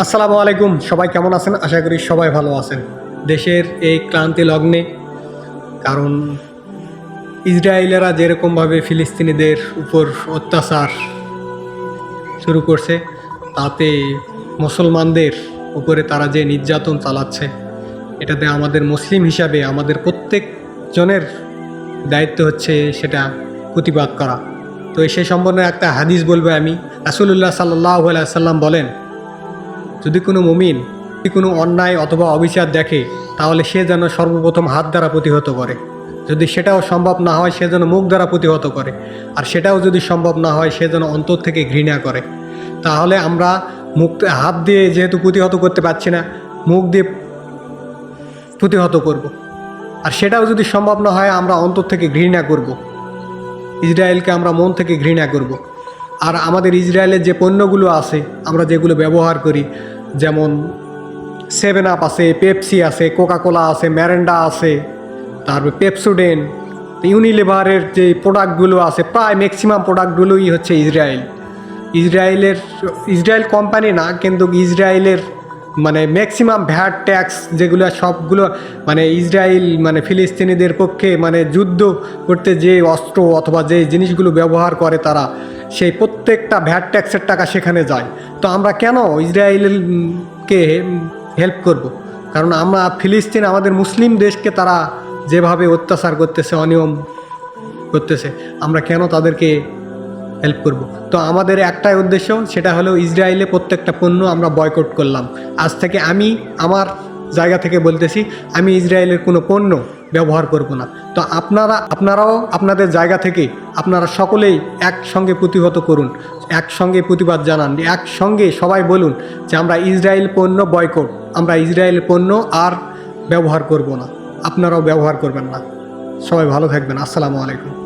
আসসালামু আলাইকুম, সবাই কেমন আছেন? আশা করি সবাই ভালো আছেন। দেশের এই ক্লান্তি লগ্নে, কারণ ইসরায়েলেরা যেরকমভাবে ফিলিস্তিনিদের উপর অত্যাচার শুরু করছে, তাতে মুসলমানদের উপরে তারা যে নির্যাতন চালাচ্ছে, এটাতে আমাদের মুসলিম হিসাবে আমাদের প্রত্যেক জনের দায়িত্ব হচ্ছে সেটা প্রতিবাদ করা। তো সেই সম্বন্ধে একটা হাদিস বলব আমি। রাসুলুল্লাহ সাল্লাহ সাল্লাম বলেন যদি কোনো মুমিন কোনো অন্যায় অথবা অবিচার দেখে, তাহলে সে যেন সর্বপ্রথম হাত দ্বারা প্রতিহত করে যদি সেটাও সম্ভব না হয়, সে যেন মুখ দ্বারা প্রতিহত করে আর সেটাও যদি সম্ভব না হয়, সে যেন অন্তর থেকে ঘৃণা করে তাহলে আমরা মুখ হাত দিয়ে যেহেতু প্রতিহত করতে পারছি না, মুখ দিয়ে প্রতিহত করব। আর সেটাও যদি সম্ভব না হয়, আমরা অন্তর থেকে ঘৃণা করব। ইসরায়েলকে আমরা মন থেকে ঘৃণা করব। আর আমাদের ইসরায়েলের যে পণ্যগুলো আছে, আমরা যেগুলো ব্যবহার করি, যেমন সেভেন আপ আছে পেপসি আছে কোকাকোলা আছে ম্যারেন্ডা আছে, তারপর পেপসোডেন ইউনিলিভারের যে প্রোডাক্টগুলো আছে, প্রায় ম্যাক্সিমাম প্রোডাক্টগুলোই হচ্ছে ইসরায়েল। ইসরায়েলের, ইসরায়েল কোম্পানি না, কিন্তু ইসরায়েলের মানে ম্যাক্সিমাম ভ্যাট ট্যাক্স যেগুলো সবগুলো মানে ইসরায়েল মানে ফিলিস্তিনিদের পক্ষে মানে যুদ্ধ করতে যে অস্ত্র অথবা যে জিনিসগুলো ব্যবহার করে তারা সেই প্রত্যেকটা ভ্যাট ট্যাক্সের টাকা সেখানে যায়। তো আমরা কেন ইসরায়েলকে হেল্প করব। কারণ আমরা ফিলিস্তিন, আমাদের মুসলিম দেশকে তারা যেভাবে অত্যাচার করতেছে, অনিয়ম করতেছে, আমরা কেন তাদেরকে হেল্প করব? তো আমাদের একটাই উদ্দেশ্য, সেটা হলো ইসরায়েলে প্রত্যেকটা পণ্য আমরা বয়কট করলাম। আজ থেকে আমি, আমার জায়গা থেকে বলতেছি, আমি ইসরায়েলের কোনো পণ্য ব্যবহার করব না। তো আপনারা, আপনারাও আপনাদের জায়গা থেকে আপনারা সকলেই একসঙ্গে প্রতিহত করুন, একসঙ্গে প্রতিবাদ জানান, একসঙ্গে সবাই বলুন যে আমরা ইসরায়েল পণ্য বয়কট আমরা ইসরায়েল পণ্য আর ব্যবহার করব না, আপনারাও ব্যবহার করবেন না। সবাই ভালো থাকবেন, আসসালামু আলাইকুম।